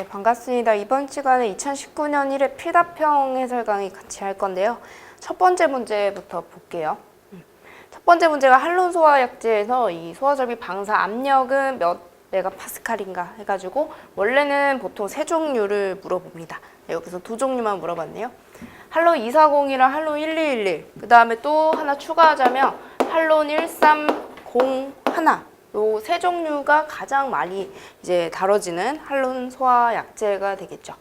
네, 반갑습니다. 이번 시간에 2019년 1회 필답형 해설 강의 같이 할 건데요. 첫 번째 문제부터 볼게요. 음. 첫 번째 문제가 한론 소화 약제에서 이 소화절비 방사 압력은 몇 메가파스칼인가 해가지고 원래는 보통 세 종류를 물어봅니다. 네, 여기서 두 종류만 물어봤네요. 한론 240이랑 한론 1211, 그 다음에 또 하나 추가하자면 한론 1301, 요 세 종류가 가장 많이 이제 다뤄지는 한론 소화 약제가 되겠죠.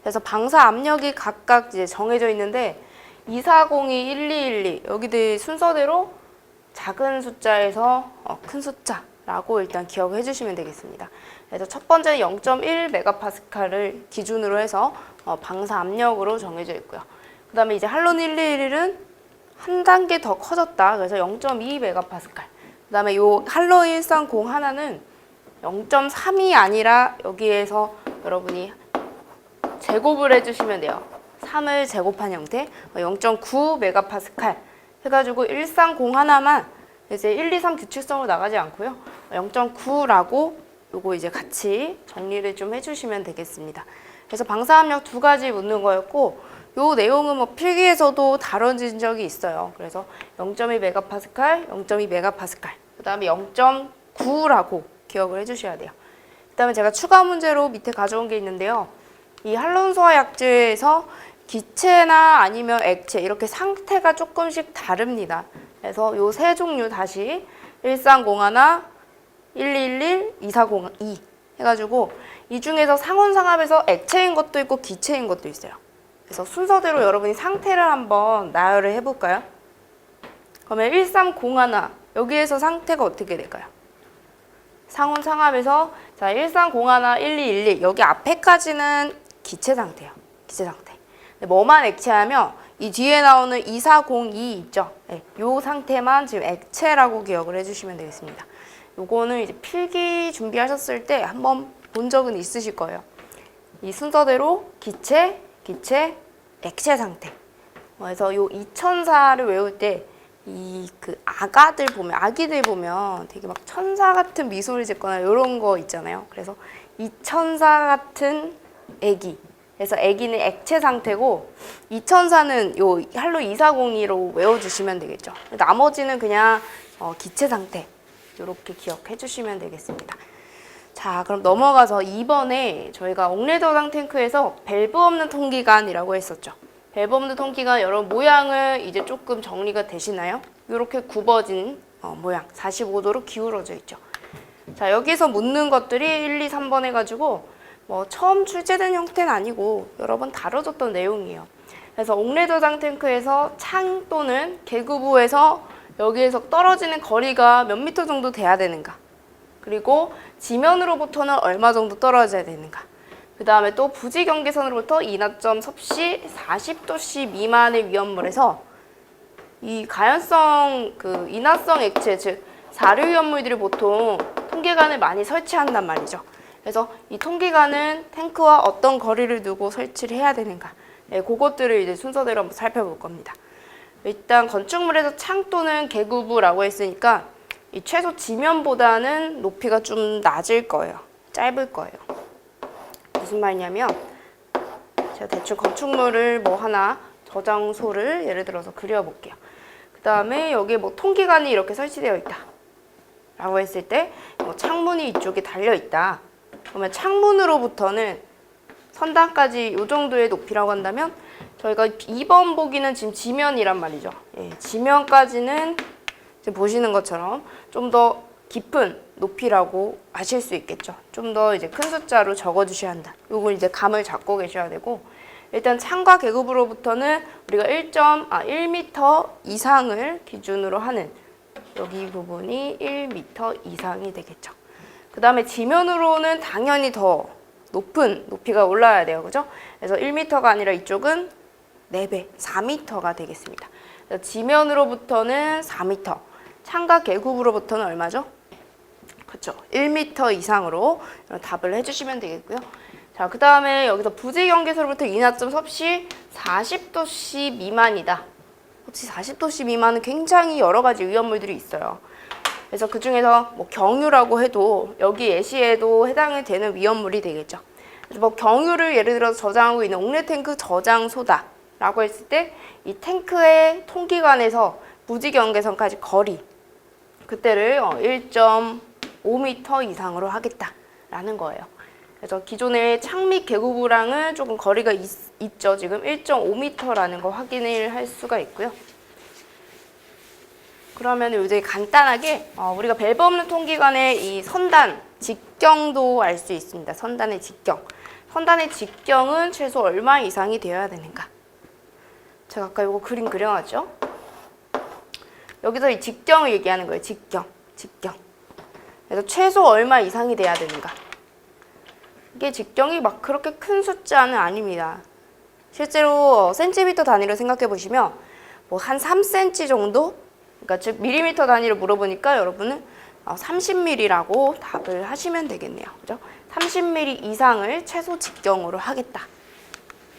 그래서 방사 압력이 각각 이제 정해져 있는데 240이 1212 여기들 순서대로 작은 숫자에서 어, 큰 숫자라고 일단 기억해 주시면 되겠습니다. 그래서 첫 번째는 0.1 메가파스칼을 기준으로 해서 어, 방사 압력으로 정해져 있고요. 그 다음에 이제 할론 111은 한 단계 더 커졌다. 그래서 0.2 메가파스칼. 그 다음에 요 할로 130 하나는 0.3이 아니라 여기에서 여러분이 제곱을 해주시면 돼요. 3을 제곱한 형태 0.9 메가파스칼 해가지고 130 하나만 이제 1, 2, 3 규칙성으로 나가지 않고요. 0.9라고 요거 이제 같이 정리를 좀 해주시면 되겠습니다. 그래서 방사압력 두 가지 묻는 거였고 요 내용은 뭐 필기에서도 다뤄진 적이 있어요. 그래서 0.2 메가파스칼, 0.2 메가파스칼, 그 다음에 0.9라고 기억을 해주셔야 돼요. 그 다음에 제가 추가 문제로 밑에 가져온 게 있는데요. 이 할론소화 약제에서 기체나 아니면 액체 이렇게 상태가 조금씩 다릅니다. 그래서 요 세 종류 다시 1301, 111, 2402 해가지고 이 중에서 상온상압에서 액체인 것도 있고 기체인 것도 있어요. 그래서 순서대로 여러분이 상태를 한번 나열을 해볼까요? 그러면 1301 여기에서 상태가 어떻게 될까요? 상온 상압에서 자 1301, 1212 여기 앞에까지는 기체 상태예요. 기체 상태. 뭐만 액체하면 이 뒤에 나오는 2402 있죠? 네, 요 상태만 지금 액체라고 기억을 해주시면 되겠습니다. 요거는 이제 필기 준비하셨을 때 한번 본 적은 있으실 거예요. 이 순서대로 기체, 기체, 액체 상태. 그래서 요 2004를 외울 때 이 그 아가들 보면 아기들 보면 되게 막 천사 같은 미소를 짓거나 이런 거 있잖아요. 그래서 2004 같은 애기. 그래서 애기는 액체 상태고 2004는 요 할로 2402로 외워주시면 되겠죠. 나머지는 그냥 어, 기체 상태. 이렇게 기억해 주시면 되겠습니다. 자, 그럼 넘어가서 2번에 저희가 옥레더당 탱크에서 밸브 없는 통기관이라고 했었죠. 없는 통기관 여러분 모양을 이제 조금 정리가 되시나요? 이렇게 굽어진 어, 모양, 45도로 기울어져 있죠. 자, 여기서 묻는 것들이 1, 2, 3번 해가지고 뭐 처음 출제된 형태는 아니고 여러 번 다뤄졌던 내용이에요. 그래서 옥레더당 탱크에서 창 또는 개구부에서 여기에서 떨어지는 거리가 몇 미터 정도 돼야 되는가? 그리고 지면으로부터는 얼마 정도 떨어져야 되는가? 그 다음에 또 부지 경계선으로부터 인하점 섭씨 40도씨 미만의 위험물에서 이 가연성 그 인화성 액체 즉 사류 위험물들이 보통 통계관을 많이 설치한단 말이죠. 그래서 이 통계관은 탱크와 어떤 거리를 두고 설치를 해야 되는가? 네, 그것들을 이제 순서대로 한번 살펴볼 겁니다. 일단 건축물에서 창 또는 개구부라고 했으니까 이 최소 지면보다는 높이가 좀 낮을 거예요. 짧을 거예요. 무슨 말이냐면 제가 대충 건축물을 뭐 하나 저장소를 예를 들어서 그려볼게요. 그 다음에 여기에 뭐 통기관이 이렇게 설치되어 있다. 라고 했을 때 뭐 창문이 이쪽에 달려 있다. 그러면 창문으로부터는 선단까지 이 정도의 높이라고 한다면 저희가 2번 보기는 지금 지면이란 말이죠. 예, 지면까지는 지금 보시는 것처럼 좀 더 깊은 높이라고 아실 수 있겠죠. 좀 더 이제 큰 숫자로 적어주셔야 한다. 요걸 이제 감을 잡고 계셔야 되고 일단 창과 계급으로부터는 우리가 1. 아 1m 이상을 기준으로 하는 여기 부분이 1m 이상이 되겠죠. 그 다음에 지면으로는 당연히 더 높은 높이가 올라야 돼요. 그죠? 그래서 1m가 아니라 이쪽은 4배, 4m가 되겠습니다. 지면으로부터는 4m, 창과 계급으로부터는 얼마죠? 그렇죠. 1m 이상으로 답을 해주시면 되겠고요. 자, 그 다음에 여기서 부재 경계선로부터 인하점 섭씨 40도씨 미만이다. 혹시 40도씨 미만은 굉장히 여러 가지 위험물들이 있어요. 그래서 그 중에서 뭐 경유라고 해도 여기 예시에도 해당이 되는 위험물이 되겠죠. 그래서 뭐 경유를 예를 들어서 저장하고 있는 옥내 탱크 저장 소다라고 했을 때 이 탱크의 통기관에서 부지 경계선까지 거리 그때를 어, 1. 5m 이상으로 하겠다라는 거예요. 그래서 기존의 창립 개구부랑은 조금 거리가 있, 죠 지금 1.5m라는 거 확인을 할 수가 있고요. 그러면 이제 간단하게 어, 우리가 밸브 없는 통기관의 이 선단, 직경도 알 수 있습니다. 선단의 직경. 선단의 직경은 최소 얼마 이상이 되어야 되는가? 제가 아까 이거 그림 그려놨죠? 여기서 이 직경을 얘기하는 거예요. 직경, 직경. 그래서 최소 얼마 이상이 돼야 되는가? 이게 직경이 막 그렇게 큰 숫자는 아닙니다. 실제로 센티미터 단위로 생각해 보시면 뭐 한 3cm 정도? 그러니까 즉 밀리미터 단위로 물어보니까 여러분은 30mm라고 답을 하시면 되겠네요. 그죠? 30mm 이상을 최소 직경으로 하겠다.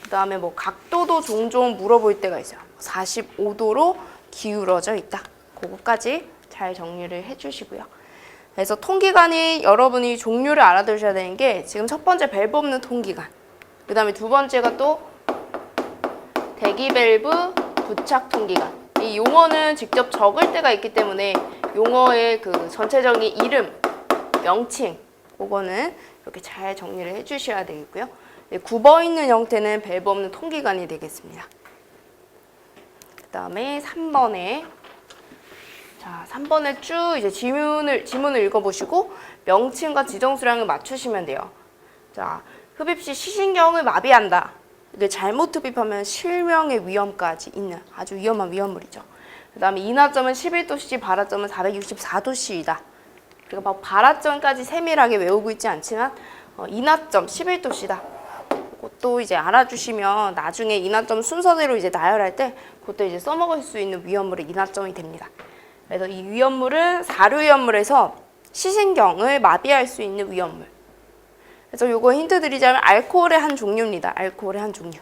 그 다음에 뭐 각도도 종종 물어볼 때가 있어요. 45도로 기울어져 있다. 그거까지 잘 정리를 해주시고요. 그래서 통기관이 여러분이 종류를 알아두셔야 되는 게 지금 첫 번째 밸브 없는 통기관. 그 다음에 두 번째가 또 대기 밸브 부착 통기관. 이 용어는 직접 적을 때가 있기 때문에 용어의 그 전체적인 이름, 명칭, 그거는 이렇게 잘 정리를 해주셔야 되겠고요. 네, 굽어 있는 형태는 밸브 없는 통기관이 되겠습니다. 그 다음에 3번에 자, 3번에 쭉 이제 지문을 지문을 읽어보시고 명칭과 지정 수량을 맞추시면 돼요. 자, 흡입 시 시신경을 마비한다. 이게 잘못 흡입하면 실명의 위험까지 있는 아주 위험한 위험물이죠. 그 다음에 인하점은 11도씨, 발화점은 464도씨이다. 그리고 막 발화점까지 세밀하게 외우고 있지 않지만 어, 인하점 11도씨다. 그것도 이제 알아주시면 나중에 인하점 순서대로 이제 나열할 때 그것도 이제 써먹을 수 있는 위험물의 인하점이 됩니다. 그래서 이 위험물은 사료 위험물에서 시신경을 마비할 수 있는 위험물. 그래서 요거 힌트 드리자면 알코올의 한 종류입니다. 알코올의 한 종류.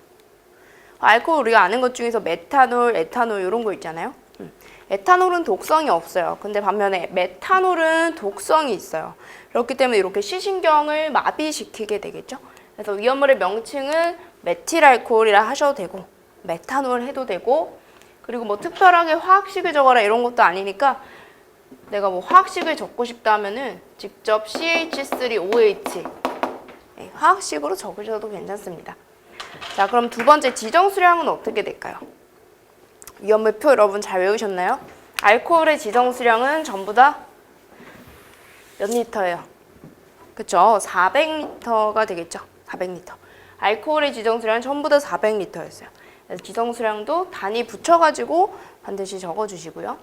알코올 우리가 아는 것 중에서 메탄올, 에탄올 이런 거 있잖아요. 음. 에탄올은 독성이 없어요. 근데 반면에 메탄올은 독성이 있어요. 그렇기 때문에 이렇게 시신경을 마비시키게 되겠죠. 그래서 위험물의 명칭은 메틸알코올이라 하셔도 되고 메탄올 해도 되고 그리고 뭐 특별하게 화학식을 적어라 이런 것도 아니니까 내가 뭐 화학식을 적고 싶다 하면은 직접 CH3OH 네, 화학식으로 적으셔도 괜찮습니다. 자, 그럼 두 번째 지정 수량은 어떻게 될까요? 위험물표 여러분 잘 외우셨나요? 알코올의 지정 수량은 전부 다 몇 리터예요? 그쵸? 400리터가 되겠죠? 400리터. 알코올의 지정 수량은 전부 다 400리터였어요. 그래서 지정 수량도 단위 붙여가지고 반드시 적어주시고요.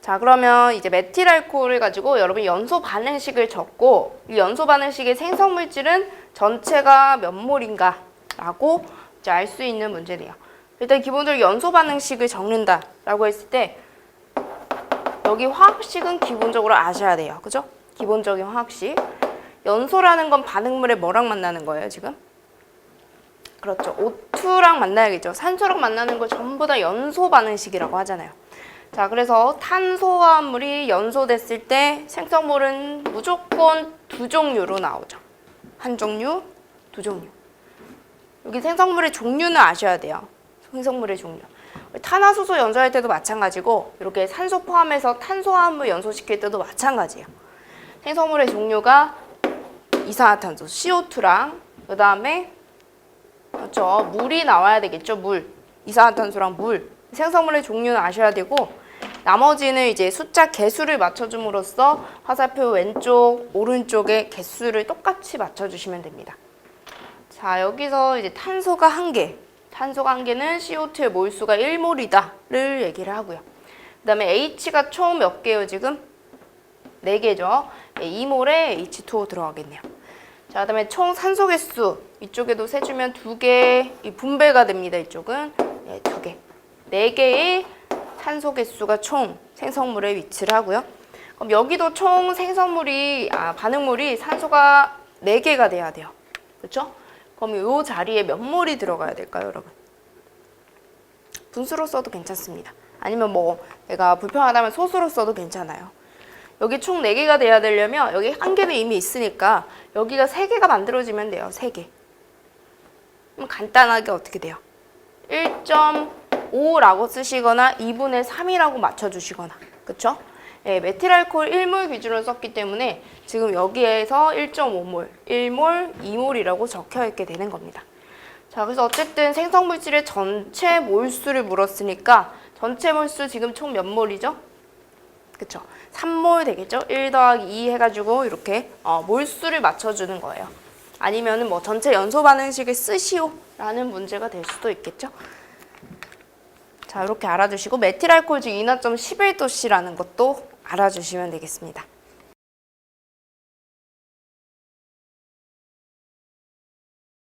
자 그러면 이제 메틸 알코올을 가지고 여러분 연소 반응식을 적고 이 연소 반응식의 생성 물질은 전체가 몇 몰인가 라고 이제 알 수 있는 문제네요. 일단 기본적으로 연소 반응식을 적는다 라고 했을 때 여기 화학식은 기본적으로 아셔야 돼요. 그죠? 기본적인 화학식. 연소라는 건 반응물의 뭐랑 만나는 거예요, 지금? 그렇죠. O2랑 만나야겠죠. 산소랑 만나는 걸 전부 다 연소 반응식이라고 하잖아요. 자, 그래서 탄소화합물이 연소됐을 때 생성물은 무조건 두 종류로 나오죠. 한 종류, 두 종류. 여기 생성물의 종류는 아셔야 돼요. 생성물의 종류. 탄화수소 연소할 때도 마찬가지고 이렇게 산소 포함해서 탄소화합물 연소시킬 때도 마찬가지예요. 생성물의 종류가 이산화탄소 CO2랑 그 다음에 그렇죠 물이 나와야 되겠죠 물 이산화탄소랑 물 생성물의 종류는 아셔야 되고 나머지는 이제 숫자 개수를 맞춰줌으로써 화살표 왼쪽 오른쪽에 개수를 똑같이 맞춰주시면 됩니다. 자 여기서 이제 탄소가 한 개, 탄소가 한 개는 CO2의 몰수가 1몰이다를 얘기를 하고요. 그 다음에 H가 총 몇 개요 지금? 4개죠. 2몰에 H2O 들어가겠네요. 자, 그다음에 총 산소 개수 이쪽에도 세주면 두 개, 분배가 됩니다. 이쪽은 네, 두 개, 네 개의 산소 개수가 총 생성물에 위치를 하고요. 그럼 여기도 총 생성물이 아, 반응물이 산소가 네 개가 돼야 돼요. 그렇죠? 그럼 이 자리에 몇 몰이 들어가야 될까요, 여러분? 분수로 써도 괜찮습니다. 아니면 뭐 내가 불편하다면 소수로 써도 괜찮아요. 여기 총 4개가 돼야 되려면 여기 한 개는 이미 있으니까 여기가 3개가 만들어지면 돼요. 3개. 그럼 간단하게 어떻게 돼요? 1.5라고 쓰시거나 2분의 3이라고 맞춰주시거나 그쵸? 예, 메틸알코올 1몰 기준으로 썼기 때문에 지금 여기에서 1.5몰, 1몰, 2몰이라고 적혀 있게 되는 겁니다. 자, 그래서 어쨌든 생성물질의 전체 몰수를 물었으니까 전체 몰수 지금 총 몇 몰이죠? 그쵸? 3몰 되겠죠? 1 더하기 2 해가지고 이렇게 어, 몰수를 맞춰주는 거예요. 아니면은 뭐 전체 연소 반응식을 쓰시오 라는 문제가 될 수도 있겠죠? 자, 이렇게 알아두시고 메틸알코올 중 인화점 11도씨라는 것도 알아주시면 되겠습니다.